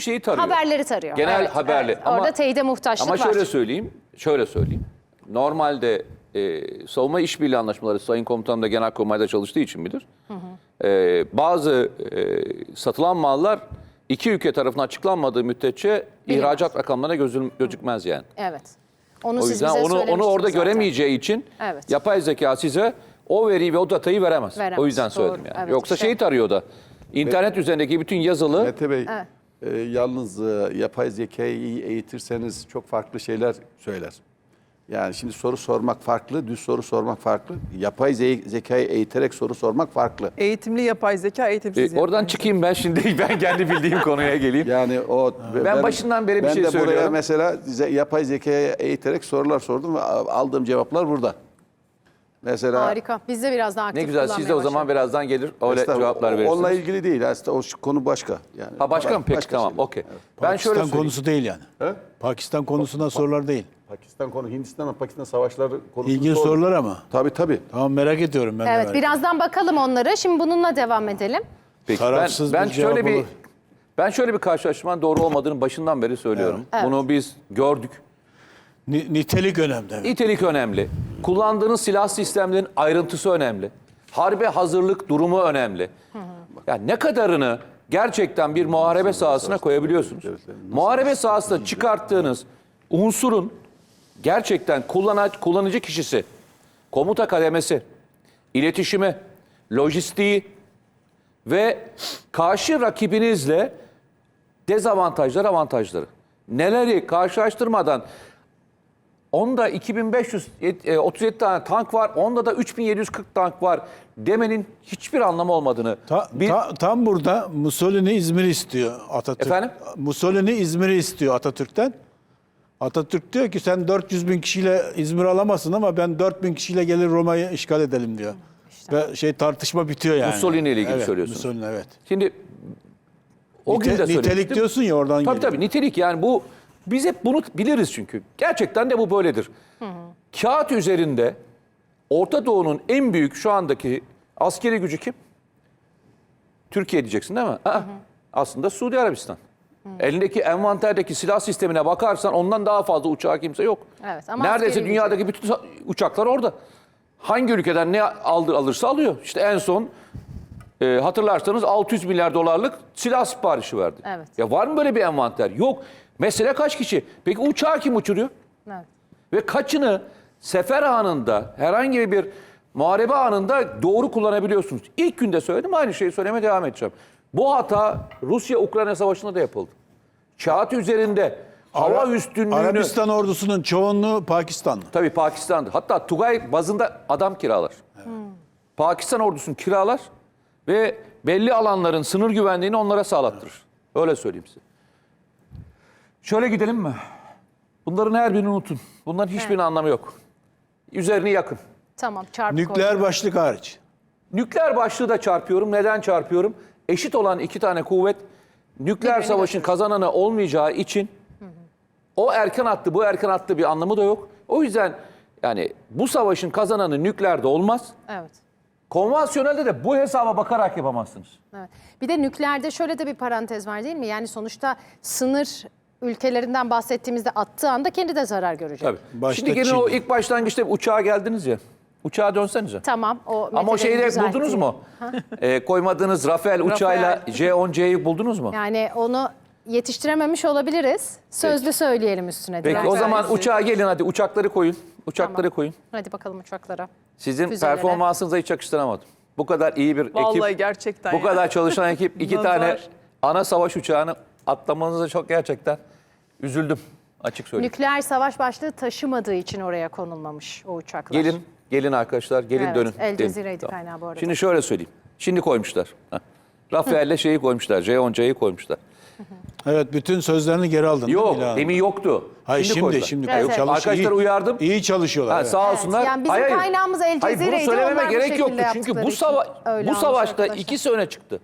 şeyi tarıyor. Haberleri tarıyor. Genel Evet, haberli. evet. Ama- Orada teyide muhtaçlık Ama var. şöyle söyleyeyim, şöyle söyleyeyim. Normalde e, savunma işbirliği anlaşmaları Sayın Komutanım da Genelkurmay'da çalıştığı için bilir. E, bazı e, satılan mallar iki ülke tarafından açıklanmadığı müddetçe Bilinmez. ihracat rakamlarına gözüm, gözükmez yani. Evet. Onu O siz yüzden bize onu onu orada zaten. göremeyeceği için Evet. yapay zeka size o veriyi ve o datayı veremez. Veremez, O yüzden doğru. söyledim yani. Evet, Yoksa işte. şeyi tarıyor da. İnternet üzerindeki bütün yazılı Mete Bey, Evet. E, yalnız e, yapay zekayı eğitirseniz çok farklı şeyler söyler. Yani şimdi soru sormak farklı, düz soru sormak farklı. Yapay ze- zekayı eğiterek soru sormak farklı. Eğitimli yapay zeka, E, eğitimsiz yapay oradan çıkayım ben şimdi ben kendi bildiğim konuya geleyim. Yani o Ben başından beri bir ben şey de buraya söylüyorum. mesela yapay zekaya eğiterek sorular sordum ve aldığım cevaplar burada. Mesela Harika. Biz de biraz daha aktif Ne güzel siz de o zaman kullanmaya birazdan gelir öyle Estağfurullah, cevaplar o- verirsiniz. Onunla ilgili değil aslında o şu konu başka. Yani Ha başka mı? Peki başka tamam şeyler. okey. Ben Pakistan şöyle söyleyeyim. konusu değil yani. He? Pakistan konusuna sorular değil. Pakistan konu, Hindistan Pakistan savaşları konusu. İlginç sordum. sorular ama. Tabii tabii. Tamam merak ediyorum ben de Evet merak birazdan bakalım onları. Şimdi bununla devam edelim. Peki, ben, Tarafsız ben bir şöyle cevap bir olur. ben şöyle bir karşılaşmanın doğru olmadığını başından beri söylüyorum. Evet. Bunu biz gördük. Ni- nitelik önemli. evet. Nitelik önemli. Kullandığınız silah sistemlerinin ayrıntısı önemli. Harbe hazırlık durumu önemli. Yani ne kadarını gerçekten bir muharebe sahasına koyabiliyorsunuz? Muharebe sahasında çıkarttığınız unsurun gerçekten kullanıcı, kullanıcı kişisi, komuta kademesi, iletişimi, lojistiği ve karşı rakibinizle dezavantajlar, avantajları. Neleri karşılaştırmadan Onda 2537 tane tank var. Onda da 3740 tank var demenin hiçbir anlamı olmadığını. Ta- bir, ta- tam burada Mussolini İzmir'i istiyor Atatürk. Efendim? Mussolini İzmir'i istiyor Atatürk'ten. Atatürk diyor ki sen 400 bin kişiyle İzmir alamazsın ama ben 4 bin kişiyle gelir Roma'yı işgal edelim diyor. Ve şey tartışma bitiyor yani. Mussolini ile ilgili evet, söylüyorsunuz. Mussolini evet. şimdi o gün de Nite- nitelik diyorsun ya oradan Tabii geliyor. tabii nitelik yani bu biz hep bunu biliriz çünkü. Gerçekten de bu böyledir. Kağıt üzerinde Orta Doğu'nun en büyük şu andaki askeri gücü kim? Türkiye diyeceksin değil mi? Aa, Aslında Suudi Arabistan. Elindeki envanterdeki silah sistemine bakarsan ondan daha fazla uçağı kimse yok. Evet, ama Neredeyse askeri gücü. dünyadaki bütün uçaklar orada. Hangi ülkeden ne aldı alırsa alıyor. İşte en son e, hatırlarsanız 600 milyar dolarlık silah siparişi verdi. Evet. Ya var mı böyle bir envanter? Yok. Mesele kaç kişi? Peki uçağı kim uçuruyor? Evet. Ve kaçını sefer anında, herhangi bir muharebe anında doğru kullanabiliyorsunuz. İlk günde söyledim, aynı şeyi söylemeye devam edeceğim. Bu hata Rusya-Ukrayna savaşında da yapıldı. Kağıt üzerinde hava Ara- üstünlüğünü... Arabistan ordusunun çoğunluğu Pakistanlı. Tabii Pakistan'dı. Hatta Tugay bazında adam kiralar. Pakistan ordusunu kiralar ve belli alanların sınır güvenliğini onlara sağlattırır. Öyle söyleyeyim size. Şöyle gidelim mi? Bunların her birini unutun. Bunların hiçbirinin anlamı yok. Üzerini yakın. Tamam çarpı Nükleer koydum. başlık hariç. Nükleer başlığı da çarpıyorum. Neden çarpıyorum? Eşit olan iki tane kuvvet nükleer Birbirini savaşın götürür. kazananı olmayacağı için o erken attı, bu erken attı bir anlamı da yok. O yüzden yani bu savaşın kazananı nükleerde olmaz. Evet. Konvansiyonelde de bu hesaba bakarak yapamazsınız. Evet. Bir de nükleerde şöyle de bir parantez var değil mi? Yani sonuçta sınır ülkelerinden bahsettiğimizde attığı anda kendi de zarar görecek. Tabii. Başta Şimdi gelin o ilk başlangıçta uçağa geldiniz ya. Uçağa dönsenize. Tamam. O Ama o şeyi de buldunuz mu? Ee, koymadığınız Rafael uçağıyla J-10C'yi buldunuz mu? Yani onu yetiştirememiş olabiliriz. Sözlü söyleyelim üstüne. Peki o zaman uçağa gelin hadi uçakları koyun. Uçakları Tamam. koyun. Hadi bakalım uçaklara. Sizin Füzelere. performansınıza hiç yakıştıramadım. Bu kadar iyi bir Vallahi ekip, gerçekten bu ya. kadar çalışan ekip iki Nazar. tane ana savaş uçağını atlamanıza çok gerçekten üzüldüm. Açık söyleyeyim. Nükleer savaş başlığı taşımadığı için oraya konulmamış o uçaklar. Gelin, gelin arkadaşlar, gelin Evet, dönün. El. Cezire'ydi kaynağı bu arada. Şimdi şöyle söyleyeyim. Şimdi koymuşlar. Rafael'le şeyi koymuşlar, J-10C'yi koymuşlar. Evet bütün sözlerini geri aldın. değil mi Yok, Hanım? demin yoktu. Hayır şimdi koydular. şimdi, Evet, evet. Arkadaşlar iyi- uyardım. İyi çalışıyorlar. Ha, evet. sağ Evet, olsunlar. yani bizim kaynağımız El Hayır, bunu Cezire'ydi, söylememe gerek yoktu. Çünkü bu, sava bu savaşta arkadaşlar. ikisi öne çıktı.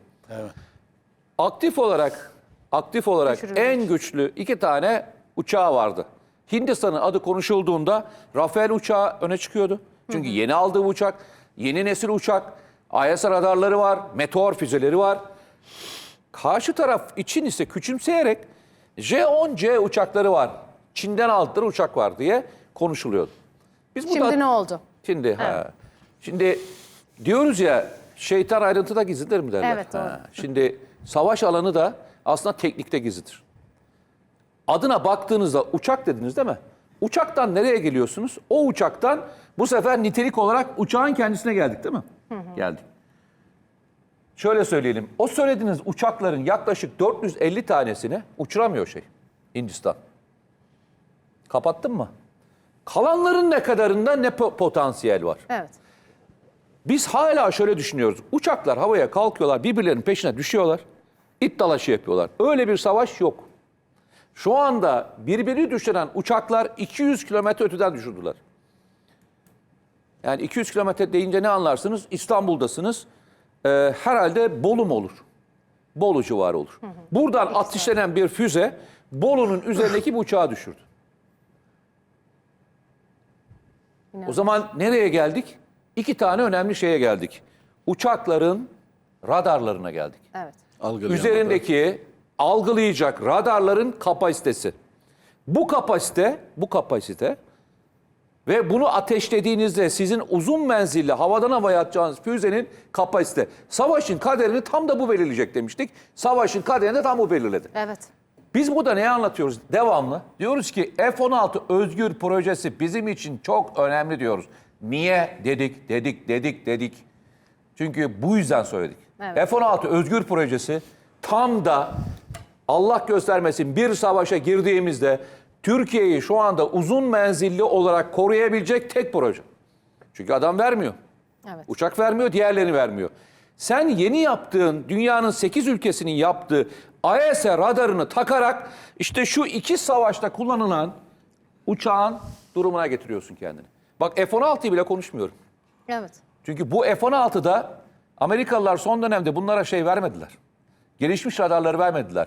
Aktif olarak aktif olarak Düşürülmüş. en güçlü iki tane uçağı vardı. Hindistan'ın adı konuşulduğunda Rafael uçağı öne çıkıyordu. Çünkü yeni aldığı uçak, yeni nesil uçak, IS radarları var, meteor füzeleri var. Karşı taraf için ise küçümseyerek J-10C uçakları var. Çin'den aldıkları uçak var diye konuşuluyordu. Biz bu Şimdi ne oldu? Şimdi ha. Şimdi diyoruz ya şeytan ayrıntıda gizlidir mi derler. Evet, doğru. Ha, Şimdi savaş alanı da aslında teknikte gizlidir. Adına baktığınızda uçak dediniz değil mi? Uçaktan nereye geliyorsunuz? O uçaktan bu sefer nitelik olarak uçağın kendisine geldik değil mi? Geldik. Şöyle söyleyelim. O söylediğiniz uçakların yaklaşık 450 tanesini uçuramıyor şey Hindistan. Kapattın mı? Kalanların ne kadarında ne po- potansiyel var? Evet. Biz hala şöyle düşünüyoruz. Uçaklar havaya kalkıyorlar, birbirlerinin peşine düşüyorlar. İt dalaşı yapıyorlar. Öyle bir savaş yok. Şu anda birbirini düşüren uçaklar 200 kilometre öteden düşürdüler. Yani 200 kilometre deyince ne anlarsınız? İstanbul'dasınız. Ee, herhalde Bolu mu olur? Bolu civarı olur. Buradan ateşlenen bir füze Bolu'nun üzerindeki bir uçağı düşürdü. O zaman nereye geldik? İki tane önemli şeye geldik. Uçakların radarlarına geldik. Evet. Algılayan Üzerindeki algılayacak radarların kapasitesi. Bu kapasite, bu kapasite ve bunu ateşlediğinizde sizin uzun menzilli havadan havaya atacağınız füzenin kapasite. Savaşın kaderini tam da bu belirleyecek demiştik. Savaşın kaderini de tam bu belirledi. Evet. Biz burada ne anlatıyoruz devamlı? Diyoruz ki F-16 özgür projesi bizim için çok önemli diyoruz. Niye dedik, dedik, dedik, dedik. Çünkü bu yüzden söyledik. Evet. F-16 özgür projesi tam da Allah göstermesin bir savaşa girdiğimizde Türkiye'yi şu anda uzun menzilli olarak koruyabilecek tek proje. Çünkü adam vermiyor. Evet. Uçak vermiyor, diğerlerini vermiyor. Sen yeni yaptığın, dünyanın 8 ülkesinin yaptığı AES radarını takarak işte şu iki savaşta kullanılan uçağın durumuna getiriyorsun kendini. Bak F-16'yı bile konuşmuyorum. Evet. Çünkü bu F-16'da Amerikalılar son dönemde bunlara şey vermediler. Gelişmiş radarları vermediler.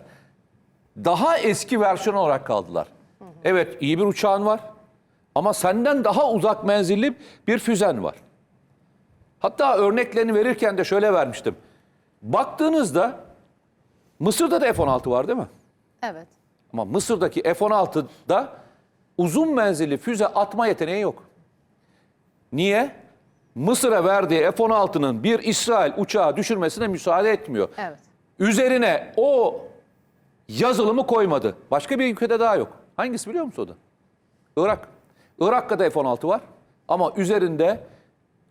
Daha eski versiyon olarak kaldılar. Evet iyi bir uçağın var ama senden daha uzak menzilli bir füzen var. Hatta örneklerini verirken de şöyle vermiştim. Baktığınızda Mısır'da da F-16 var değil mi? Evet. Ama Mısır'daki F-16'da uzun menzilli füze atma yeteneği yok. Niye? Mısır'a verdiği F-16'nın bir İsrail uçağı düşürmesine müsaade etmiyor. Evet. Üzerine o yazılımı koymadı. Başka bir ülkede daha yok. Hangisi biliyor musun o da? Irak. Irak'ta da F-16 var ama üzerinde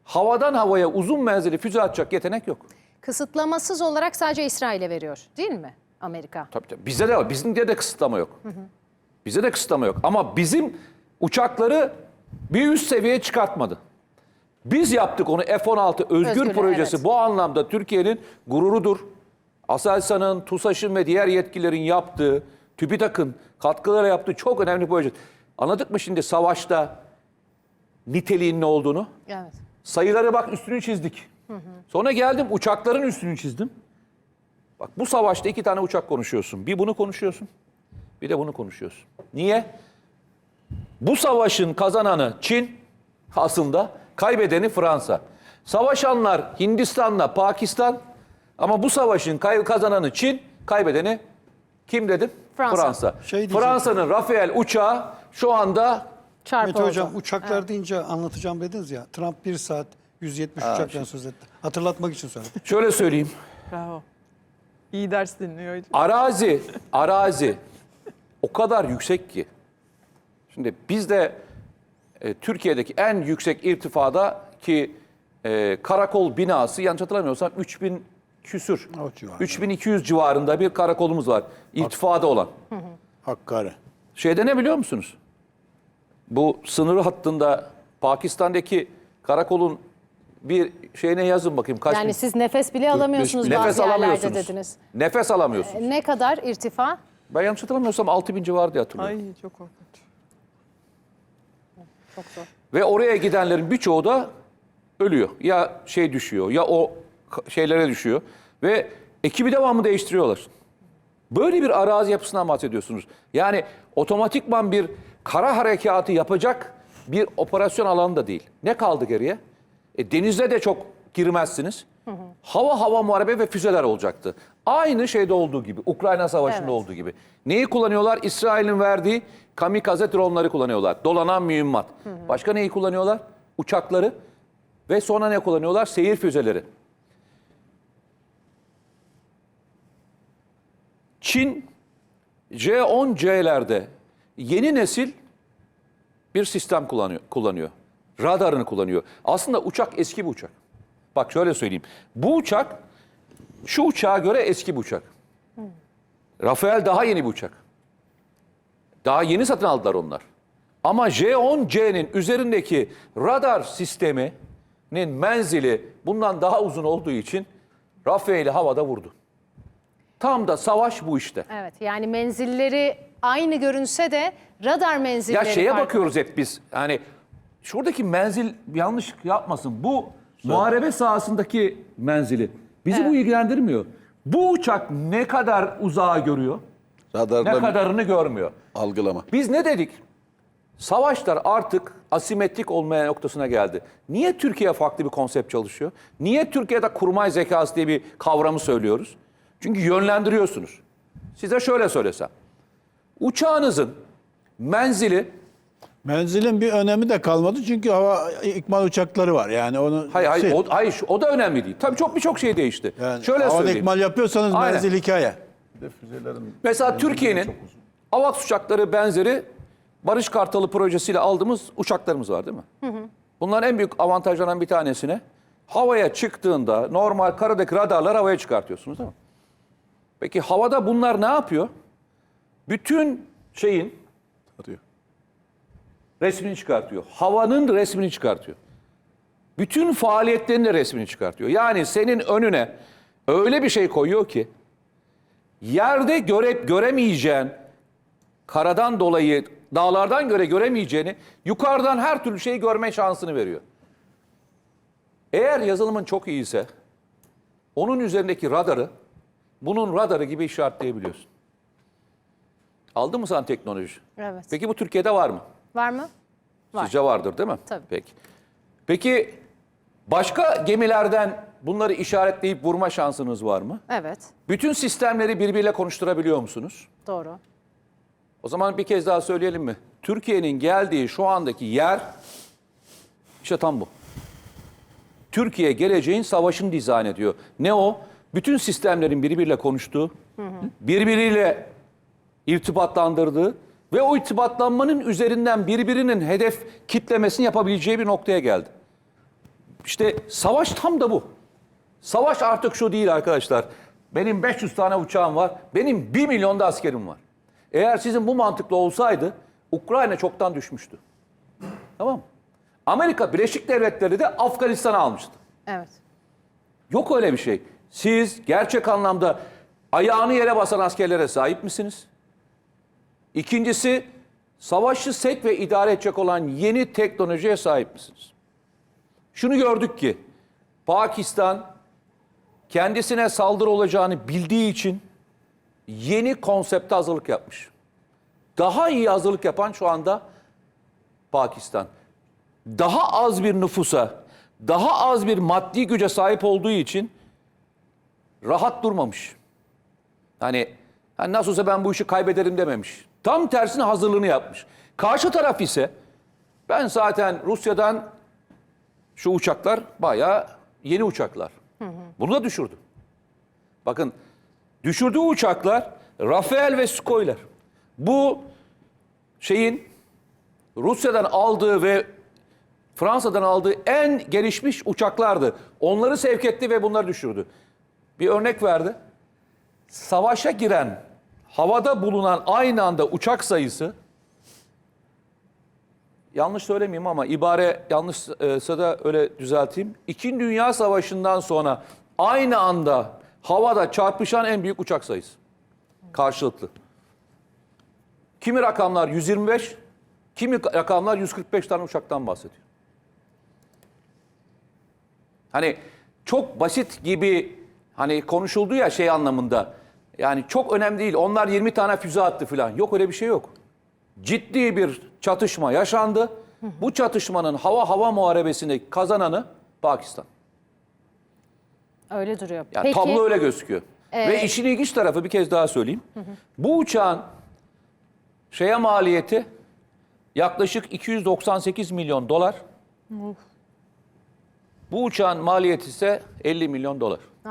havadan havaya uzun menzilli füze atacak yetenek yok. Kısıtlamasız olarak sadece İsrail'e veriyor değil mi Amerika? Tabii tabii. Bizde de var. Bizim de de kısıtlama yok. Bizde de kısıtlama yok. Ama bizim uçakları bir üst seviyeye çıkartmadı. Biz yaptık onu F-16 Özgür Özgür, Projesi. evet. Bu anlamda Türkiye'nin gururudur. Aselsan'ın, TUSAŞ'ın ve diğer yetkililerin yaptığı, TÜBİTAK'ın katkıları yaptığı çok önemli proje. Anladık mı şimdi savaşta niteliğin ne olduğunu? Evet. Sayılara bak üstünü çizdik. Sonra geldim uçakların üstünü çizdim. Bak bu savaşta iki tane uçak konuşuyorsun. Bir bunu konuşuyorsun. Bir de bunu konuşuyorsun. Niye? Bu savaşın kazananı Çin aslında kaybedeni Fransa. Savaşanlar Hindistan'la Pakistan ama bu savaşın kay- kazananı Çin, kaybedeni kim dedim? Fransa. Şey diyecektim. Fransa'nın Rafael uçağı şu anda Çarpı Mete oldu. Hocam uçaklar deyince anlatacağım dediniz ya. Trump 1 saat 170 uçaktan söz etti. Hatırlatmak için söyledim. şöyle söyleyeyim. Bravo. İyi ders dinliyor hocam. Arazi, arazi o kadar yüksek ki. Şimdi biz de e, Türkiye'deki en yüksek irtifada ki e, karakol binası yanlış hatırlamıyorsam 3000 küsür. O civarında. 3200 civarında bir karakolumuz var. İrtifada olan. Hakkari. Şeyde ne biliyor musunuz? Bu sınır hattında Pakistan'daki karakolun bir şeyine yazın bakayım kaç Yani bin- siz nefes bile alamıyorsunuz nefes bazı yerlerde alamıyorsunuz. dediniz. Nefes alamıyorsunuz. Ne kadar irtifa? Ben yanlış hatırlamıyorsam 6000 civarı diye hatırlıyorum. Ay çok korkunç. Çok zor. Ve oraya gidenlerin birçoğu da ölüyor. Ya şey düşüyor ya o şeylere düşüyor. Ve ekibi devamlı değiştiriyorlar. Böyle bir arazi yapısından bahsediyorsunuz. Yani otomatikman bir kara harekatı yapacak bir operasyon alanı da değil. Ne kaldı geriye? E, denize de çok girmezsiniz. Hava hava muharebe ve füzeler olacaktı. Aynı şeyde olduğu gibi, Ukrayna Savaşı'nda Evet. olduğu gibi. Neyi kullanıyorlar? İsrail'in verdiği kamikaze dronları kullanıyorlar. Dolanan mühimmat. Başka neyi kullanıyorlar? Uçakları. Ve sonra ne kullanıyorlar? Seyir füzeleri. Çin C-10C'lerde yeni nesil bir sistem kullanıyor. kullanıyor. Radarını kullanıyor. Aslında uçak eski bir uçak. Bak şöyle söyleyeyim. Bu uçak şu uçağa göre eski bir uçak. Rafael daha yeni bir uçak. Daha yeni satın aldılar onlar. Ama J-10C'nin üzerindeki radar sisteminin menzili bundan daha uzun olduğu için Rafael'i havada vurdu. Tam da savaş bu işte. Evet yani menzilleri aynı görünse de radar Ya menzilleri şeye farklı. bakıyoruz hep biz. Yani şuradaki menzil yanlış yapmasın. Bu muharebe sahasındaki menzili. Bizi bu ilgilendirmiyor. Bu uçak ne kadar uzağa görüyor, Radarda ne kadarını görmüyor. algılama. Biz ne dedik? Savaşlar artık asimetrik olmaya noktasına geldi. Niye Türkiye farklı bir konsept çalışıyor? Niye Türkiye'de kurmay zekası diye bir kavramı söylüyoruz? Çünkü yönlendiriyorsunuz. Size şöyle söylesem. Uçağınızın menzili Menzilin bir önemi de kalmadı çünkü hava ikmal uçakları var. Yani onu Hayır hayır şey, o, hayır o da önemli değil. Tabii çok birçok şey değişti. yani Şöyle söyleyeyim. ikmal yapıyorsanız Aynen. menzil hikaye. Mesela Türkiye'nin AVAX uçakları benzeri Barış Kartalı projesiyle aldığımız uçaklarımız var değil mi? Bunların en büyük avantajlarından bir tanesine havaya çıktığında normal karadaki radarlar havaya çıkartıyorsunuz değil mi? Peki havada bunlar ne yapıyor? Bütün şeyin Arıyor. Resmini çıkartıyor. Havanın resmini çıkartıyor. Bütün faaliyetlerinin de resmini çıkartıyor. Yani senin önüne öyle bir şey koyuyor ki yerde göre, göremeyeceğin karadan dolayı dağlardan göre göremeyeceğini yukarıdan her türlü şeyi görme şansını veriyor. Eğer yazılımın çok iyiyse onun üzerindeki radarı bunun radarı gibi işaretleyebiliyorsun. Aldın mı sen teknoloji? Evet. Peki bu Türkiye'de var mı? Var mı? Var. Sizce vardır değil mi? Tabii. Peki. Peki başka gemilerden bunları işaretleyip vurma şansınız var mı? Evet. Bütün sistemleri birbiriyle konuşturabiliyor musunuz? Doğru. O zaman bir kez daha söyleyelim mi? Türkiye'nin geldiği şu andaki yer işte tam bu. Türkiye geleceğin savaşını dizayn ediyor. Ne o? Bütün sistemlerin birbiriyle konuştuğu, birbiriyle irtibatlandırdığı ve o irtibatlanmanın üzerinden birbirinin hedef kitlemesini yapabileceği bir noktaya geldi. İşte savaş tam da bu. Savaş artık şu değil arkadaşlar. Benim 500 tane uçağım var. Benim 1 milyon da askerim var. Eğer sizin bu mantıklı olsaydı Ukrayna çoktan düşmüştü. Tamam mı? Amerika Birleşik Devletleri de Afganistan'ı almıştı. Evet. Yok öyle bir şey. Siz gerçek anlamda ayağını yere basan askerlere sahip misiniz? İkincisi, savaşı sek ve idare edecek olan yeni teknolojiye sahip misiniz? Şunu gördük ki, Pakistan kendisine saldırı olacağını bildiği için yeni konsepte hazırlık yapmış. Daha iyi hazırlık yapan şu anda Pakistan. Daha az bir nüfusa, daha az bir maddi güce sahip olduğu için rahat durmamış. Hani, hani nasıl olsa ben bu işi kaybederim dememiş. Tam tersine hazırlığını yapmış. Karşı taraf ise ben zaten Rusya'dan şu uçaklar bayağı yeni uçaklar. Bunu da düşürdü. Bakın düşürdüğü uçaklar Rafael ve Sukhой'ler. Bu şeyin Rusya'dan aldığı ve Fransa'dan aldığı en gelişmiş uçaklardı. Onları sevk etti ve bunları düşürdü. Bir örnek verdi. Savaşa giren, havada bulunan aynı anda uçak sayısı yanlış söylemeyeyim ama ibare yanlışsa da öyle düzelteyim. İkinci Dünya Savaşı'ndan sonra aynı anda havada çarpışan en büyük uçak sayısı. Karşılıklı. Kimi rakamlar 125, kimi rakamlar 145 tane uçaktan bahsediyor. Hani çok basit gibi hani konuşuldu ya şey anlamında. Yani çok önemli değil. Onlar 20 tane füze attı falan. Yok öyle bir şey yok. Ciddi bir çatışma yaşandı. Bu çatışmanın hava hava muharebesini kazananı Pakistan. Öyle duruyor. Yani Peki tablo öyle gözüküyor. Ve işin ilginç tarafı bir kez daha söyleyeyim. Bu uçağın şeye maliyeti yaklaşık 298 milyon dolar. Bu uçağın maliyeti ise 50 milyon dolar. Ne